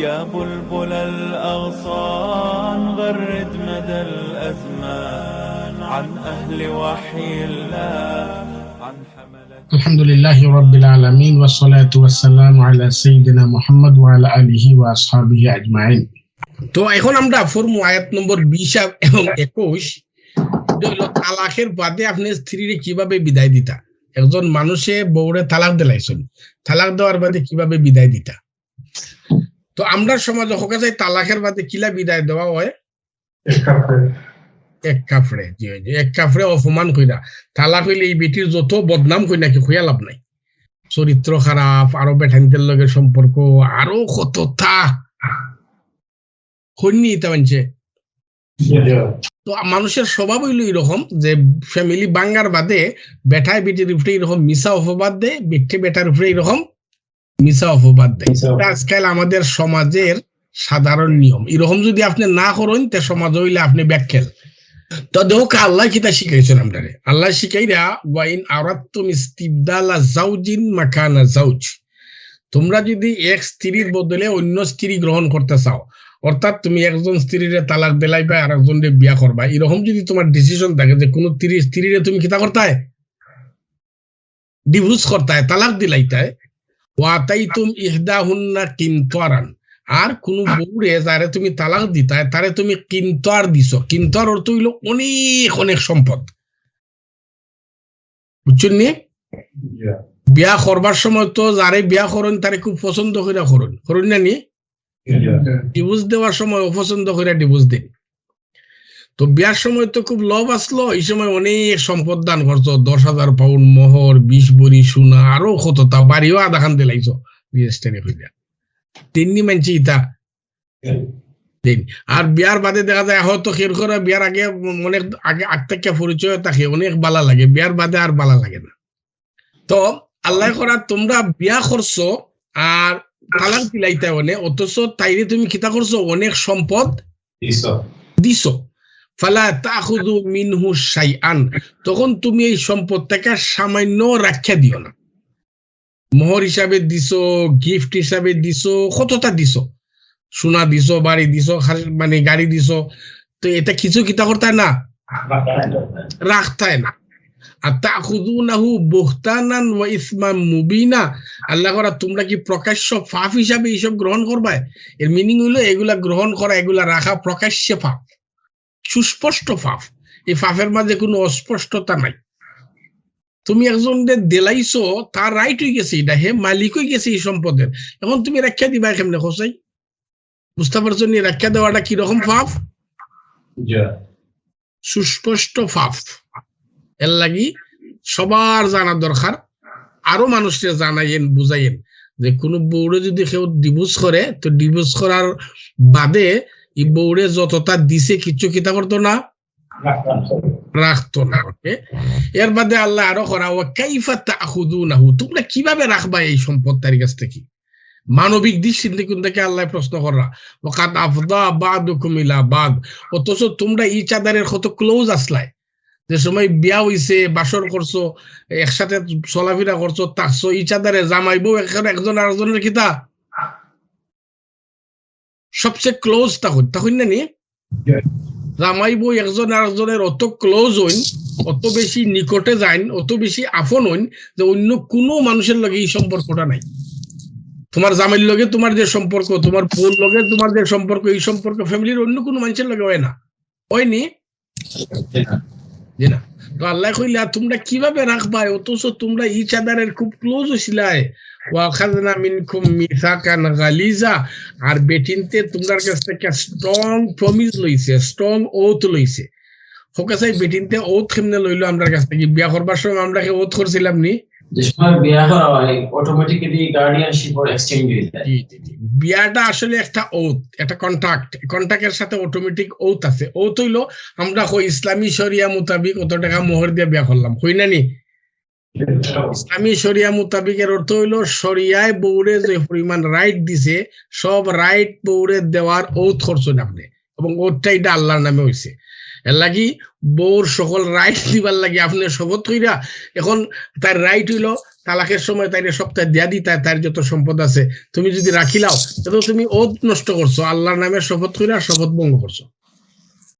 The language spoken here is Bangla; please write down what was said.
يا بلبل الأغصان غرد مدى الأزمان عن أهل وحي الله عن حملة الحمد لله رب العالمين والصلاة والسلام على سيدنا محمد وعلى آله وأصحابه أجمعين তো এখন আমরা ফর্মু আয়াত নম্বর বিশ এবং একুশ এটা হলো তালাকের বাদে আপনি স্ত্রীরে কিভাবে বিদায় দিতা একজন মানুষে বউরে তালাক দিলাইছেন তালাক দেওয়ার বাদে কিভাবে বিদায় দিতা তো আমরা সমাজে হোক যায় তালাকের বাদে কিলা বিদায় দেওয়া হয়? এক কাফড়ে জি জি, এক কাফড়ে অপমান কইরা। তালাক হইলে এই বেটির যত বদনাম কই নাকি হইয়া লাভ নাই। চরিত্র খারাপ আরও বেঠানিদের লগে সম্পর্ক আরও কত থা। হইনি মানছে। তো মানুষের স্বভাব হইল এরকম যে ফ্যামিলি বাঙ্গার বাদে বেঠায় বেটির উপরে এরকম মিশা অপবাদ দেয় বেটে বেটার উপরে এরকম মিশা অপবাদ দেয়। আজকাল আমাদের সমাজের সাধারণ নিয়ম। এরকম যদি আপনি না করেন তে সমাজ হইলে আপনি ব্যাখ্যাল তো দেখো আল্লাহ কিতা শিখাইছেন আল্লাহ শিখাইরা ওয়াইন আরাত্তুম ইস্তিবদালা জাউজিন মাকানা জাউজ তোমরা যদি এক স্ত্রীর বদলে অন্য স্ত্রী গ্রহণ করতে চাও অর্থাৎ তুমি একজন স্ত্রীরে তালাক দিলাইবা আর একজনরে বিয়া করবা এরকম যদি তোমার ডিসিশন থাকে যে কোন স্ত্রী স্ত্রীরে তুমি কিতা করতায়? ডিভোর্স করতায় তালাক দিলাইতায় ওয়াতাইতুম ইহদাহুন্না কিনতারান। আর কোন বউরে যারে তুমি তালাক দিতায় তারে তুমি কিনতার দিছ। কিনতার অর্থ হইল অনেক অনেক সম্পদ। বুঝছেন নি? বিয়া করবার সময় তো যারে বিয়া করেন তারে খুব পছন্দ করে করুন। করুন না নি? ডিভোর্স দেওয়ার সময় অপছন্দ করে ডিভোর্স দিন। তো বিয়ার সময় তো খুব লভ আসলো। এই সময় অনেক সম্পদ দান করছ। দশ হাজার পাউন্ড মোহর বিশ বড়ি সোনা আরও কত তা বাড়িও আধা খান দিলাইছো রেজিস্টারি হইয়া। মানছি ইতা। আর বিয়ার বাদে দেখা যায় হয়তো খের করে বিয়ার আগে অনেক আগে আগ থেকে পরিচয় থাকে অনেক বালা লাগে। বিয়ার বাদে আর বালা লাগে না। তো আল্লাহ করা তোমরা বিয়া করছ আর তালাক দিলাইতে অনেক অথচ তাইরে তুমি কিতা করছ অনেক সম্পদ দিছ। ফালা তাখুদু মিনহু তখন তুমি এই সম্পদটাকে সামান্য রাখা দিও না। মোহর হিসাবে গিফট হিসাবে কতটা সোনা বাড়ি মানে গাড়ি তো এটা কিছু কিতা না? রাখতায় না। আর ইসমান মুবিনা। আল্লাহ করা, তোমরা কি প্রকাশ্য ফাফ হিসাবে এইসব গ্রহণ করবা এর মিনিং হইল, এগুলা গ্রহণ করা, এগুলা রাখা প্রকাশ্যে ফাফ সুস্পষ্ট ফাফ এই ফাফের মাঝে কোনো অস্পষ্টতা নাই। তুমি একজন দেলাইছো তার রাইট হয়ে গেছে এটা। হে মালিক হয়ে গেছে এই সম্পদের। এখন তুমি রাখিয়া দিবা কেমনে খোসাই বুঝতে পারছ নি? রাখিয়া দেওয়াটা কীরকম ফাফ সুস্পষ্ট ফাফ এর লাগি সবার জানা দরকার। আরও মানুষকে জানাইয়েন বুঝাইয়েন যে কোনো বউরে যদি কেউ ডিভোর্স করে তো ডিভোর্স করার বাদে বউরে যতটা দিছে কিছু কিতা করতো না? রাখতো না ওকে? এর বাদে আল্লাহ আরও করা ও কাইফা তাখুদুনাহু? তোমরা কীভাবে রাখবা এই সম্পদ তার কাছ থেকে? মানবিক দৃষ্টিকোণ থেকে আল্লাহ প্রশ্ন করা? ওকাত আফদা বাদুকুম ইলা বাদ। অথচ তোমরা ই চাদারের কত ক্লোজ আসলাই। যে সময় বিয়া হইছে বাসর করছ একসাথে চলাফেরা করছ তাকছো ই চাদারে জামাইবো একজন আরেকজনের কিতা সবচেয়ে ক্লোজ তখন তখন না নি? জামাই বউ একজন আরেকজনের অত ক্লোজ হইন অত বেশি নিকটে যাইন অত বেশি আপন হইন যে অন্য কোনো মানুষের লগে এই সম্পর্কটা নাই। তোমার জামাইয়ের লগে তোমার যে সম্পর্ক তোমার বোন লগে তোমার যে সম্পর্ক এই সম্পর্ক ফ্যামিলির অন্য কোনো মানুষের লগে হয় না। হয়নি জি না। তো আল্লাহ কইলা তোমরা কীভাবে রাখবা অথচ তোমরা ই চাদারের খুব ক্লোজ হইছিলাই। মিনকুম মিসাকান গালিজা আর বেটিনতে তোমার কাছ থেকে স্ট্রং প্রমিস লইছে স্ট্রং ওথ লইছে। হোকাসাই বেটিনতে ওথ কেমনে লইলো আমরা কাছ থেকে? বিয়া করবার সময় আমরা কি ওথ করছিলাম নি। বিয়াটা আসলে একটা ওথ একটা কন্ট্রাক্ট কন্ট্রাক্টের সাথে অটোমেটিক ওথ আছে। ওথ হইল আমরা কই ইসলামী শরিয়া মোতাবিক কত টাকা মোহর দিয়ে বিয়া করলাম। কই না নি? ইসলামী শরিয়া মোতাবিকের অর্থ হইল, শরিয়ায় বউরে যে পরিমাণ রাইট দিছে, সব রাইট বউরে দেওয়ার ওথ করছেন আপনি। এবং ওথটা এটা আল্লাহর নামে হইছে। এর লাগি বউর সকল রাইট দিবার লাগে আপনি শপথ কইরা, এখন তার রাইট হইল, তালাকের সময় তাইরে সপ্তাহে দিয়া দি তার তার যত সম্পদ আছে, তুমি যদি রাখিলাও তো তুমি ওত নষ্ট করছ। আল্লাহর নামে শপথ কইরা শপথ ভঙ্গ করছ।